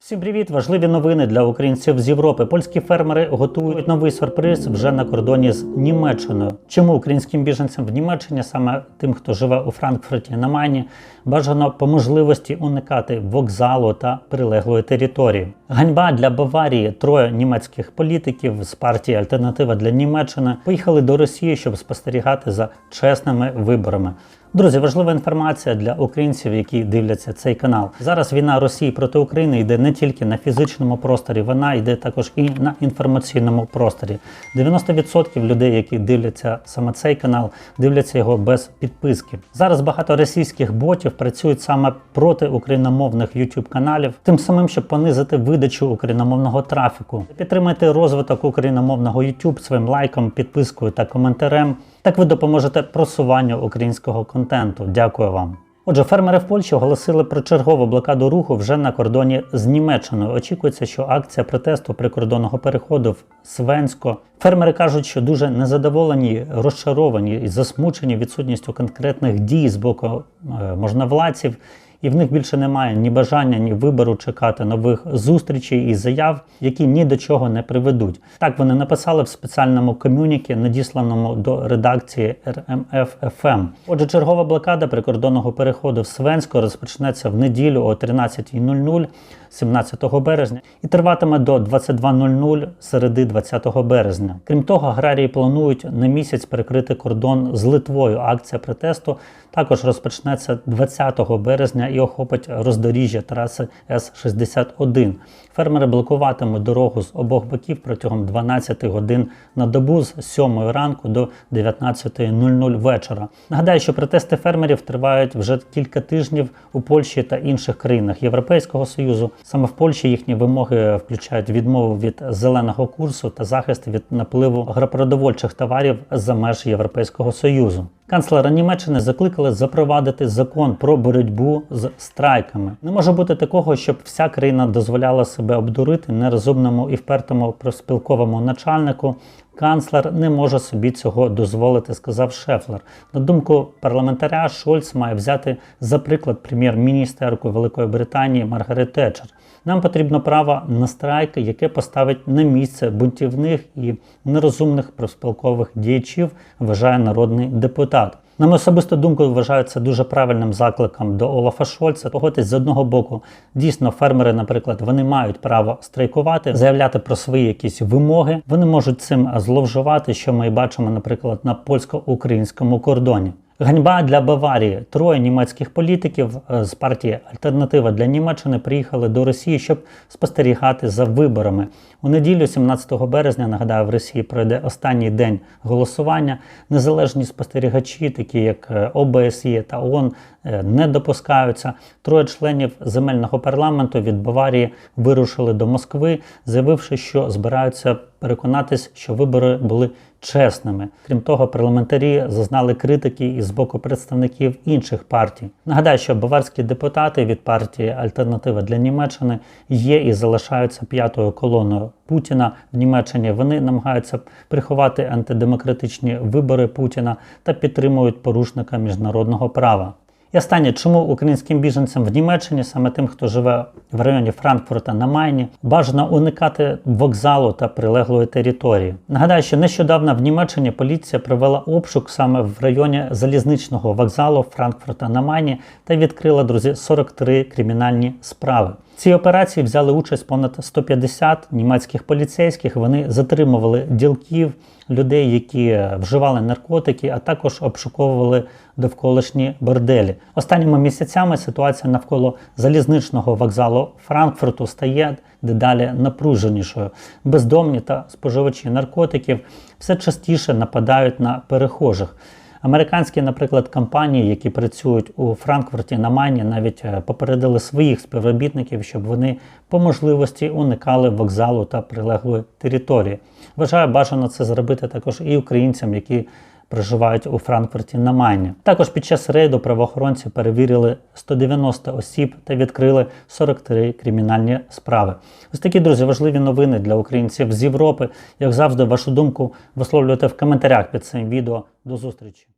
Всім привіт! Важливі новини для українців з Європи. Польські фермери готують новий сюрприз вже на кордоні з Німеччиною. Чому українським біженцям в Німеччині, саме тим, хто живе у Франкфурті на Майні, бажано по можливості уникати вокзалу та прилеглої території. Ганьба для Баварії. Троє німецьких політиків з партії Альтернатива для Німеччини поїхали до Росії, щоб спостерігати за чесними виборами. Друзі, важлива інформація для українців, які дивляться цей канал. Зараз війна Росії проти України йде не тільки на фізичному просторі, вона йде також і на інформаційному просторі. 90% людей, які дивляться саме цей канал, дивляться його без підписки. Зараз багато російських ботів працюють саме проти україномовних youtube каналів, тим самим, щоб понизити видачу україномовного трафіку. Підтримайте розвиток україномовного YouTube своїм лайком, підпискою та коментарем. Так ви допоможете просуванню українського контенту. Дякую вам. Отже, фермери в Польщі оголосили про чергову блокаду руху вже на кордоні з Німеччиною. Очікується, що акція протесту прикордонного переходу в Свенсько. Фермери кажуть, що дуже незадоволені, розчаровані і засмучені відсутністю конкретних дій з боку е, можновладців. І в них більше немає ні бажання, ні вибору чекати нових зустрічей і заяв, які ні до чого не приведуть. Так вони написали в спеціальному комюнікі, надісланому до редакції РМФ ФМ. Отже, чергова блокада прикордонного переходу в Свенсько розпочнеться в неділю о 13.00 17 березня і триватиме до 22.00 середи 20 березня. Крім того, аграрії планують на місяць перекрити кордон з Литвою. Акція протесту також розпочнеться 20 березня і охопить роздоріжжя траси С-61. Фермери блокуватимуть дорогу з обох боків протягом 12 годин на добу з 7 ранку до 19.00 вечора. Нагадаю, що протести фермерів тривають вже кілька тижнів у Польщі та інших країнах Європейського Союзу. Саме в Польщі їхні вимоги включають відмову від зеленого курсу та захист від напливу агропродовольчих товарів за меж Європейського Союзу. Канцлера Німеччини закликали запровадити закон про боротьбу з страйками. Не може бути такого, щоб вся країна дозволяла себе обдурити нерозумному і впертому проспілковому начальнику. Канцлер не може собі цього дозволити, сказав Шефлер. На думку парламентаря, Шольц має взяти за приклад прем'єр-міністерку Великої Британії Маргарет Тетчер. Нам потрібно право на страйки, яке поставить на місце бунтівних і нерозумних профспілкових діячів, вважає народний депутат. На мою особисту думку, вважаю це дуже правильним закликом до Олафа Шольца. Погодьтесь з одного боку, дійсно, фермери, наприклад, вони мають право страйкувати, заявляти про свої якісь вимоги. Вони можуть цим зловживати, що ми бачимо, наприклад, на польсько-українському кордоні. Ганьба для Баварії. Троє німецьких політиків е, з партії Альтернатива для Німеччини приїхали до Росії, щоб спостерігати за виборами. У неділю, 17 березня, нагадаю, в Росії пройде останній день голосування. Незалежні спостерігачі, такі як е, ОБСЄ та ООН, е, не допускаються. Троє членів земельного парламенту від Баварії вирушили до Москви, заявивши, що збираються переконатись, що вибори були чесними. Крім того, парламентарі зазнали критики і з боку представників інших партій. Нагадаю, що баварські депутати від партії Альтернатива для Німеччини є і залишаються п'ятою колоною Путіна в Німеччині. Вони намагаються приховати антидемократичні вибори Путіна та підтримують порушника міжнародного права. І останнє, чому українським біженцям в Німеччині, саме тим, хто живе в районі Франкфурта на Майні, бажано уникати вокзалу та прилеглої території. Нагадаю, що нещодавно в Німеччині поліція провела обшук саме в районі залізничного вокзалу Франкфурта на Майні та відкрила друзі 43 кримінальні справи. Цій операції взяли участь понад 150 німецьких поліцейських. Вони затримували ділків, людей, які вживали наркотики, а також обшуковували довколишні борделі. Останніми місяцями ситуація навколо залізничного вокзалу Франкфурту стає дедалі напруженішою. Бездомні та споживачі наркотиків все частіше нападають на перехожих. Американські, наприклад, компанії, які працюють у Франкфурті на Майні, навіть е, попередили своїх співробітників, щоб вони по можливості уникали вокзалу та прилеглої території. Вважаю, бажано це зробити також і українцям, які проживають у Франкфурті на Майні. Також під час рейду правоохоронці перевірили 190 осіб та відкрили 43 кримінальні справи. Ось такі друзі важливі новини для українців з Європи. Як завжди, вашу думку висловлюйте в коментарях під цим відео. До зустрічі!